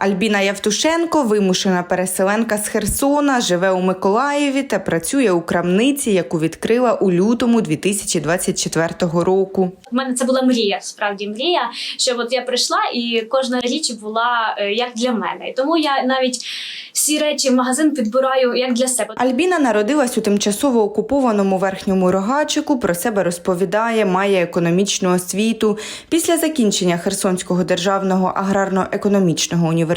Альбіна Явтушенко вимушена переселенка з Херсона, живе у Миколаєві та працює у крамниці, яку відкрила у лютому 2024 року. У мене це була мрія, справді мрія, щоб от я прийшла і кожна річ була е, як для мене. І тому я навіть всі речі в магазин підбираю як для себе. Альбіна народилась у тимчасово окупованому верхньому рогачику. Про себе розповідає, має економічну освіту. Після закінчення Херсонського державного аграрно-економічного університету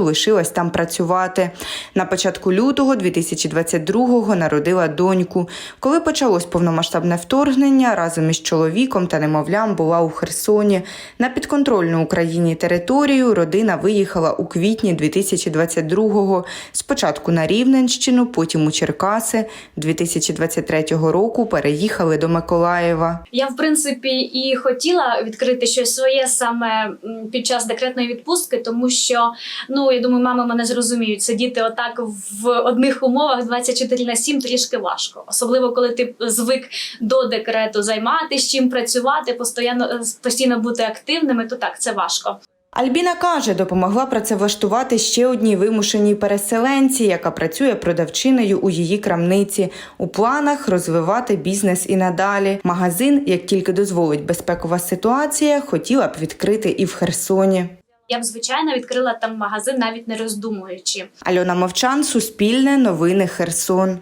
лишилась там працювати. На початку лютого 2022-го народила доньку. Коли почалось повномасштабне вторгнення, разом із чоловіком та немовлям була у Херсоні. На підконтрольну Україні територію родина виїхала у квітні 2022-го. Спочатку на Рівненщину, потім у Черкаси. 2023 року переїхали до Миколаєва. Я в принципі і хотіла відкрити щось своє саме під час декретної відпустки, тому що ну я думаю, мами мене зрозуміють. Сидіти отак в одних умовах 24 на 7 трішки важко, особливо коли ти звик до декрету займатися, чим працювати, постійно постійно бути активними. То так це важко. Альбіна каже, допомогла працевлаштувати ще одній вимушеній переселенці, яка працює продавчиною у її крамниці. У планах розвивати бізнес і надалі. Магазин, як тільки дозволить безпекова ситуація, хотіла б відкрити і в Херсоні. Я б звичайно відкрила там магазин, навіть не роздумуючи. Альона Мовчан, Суспільне, Новини Херсон.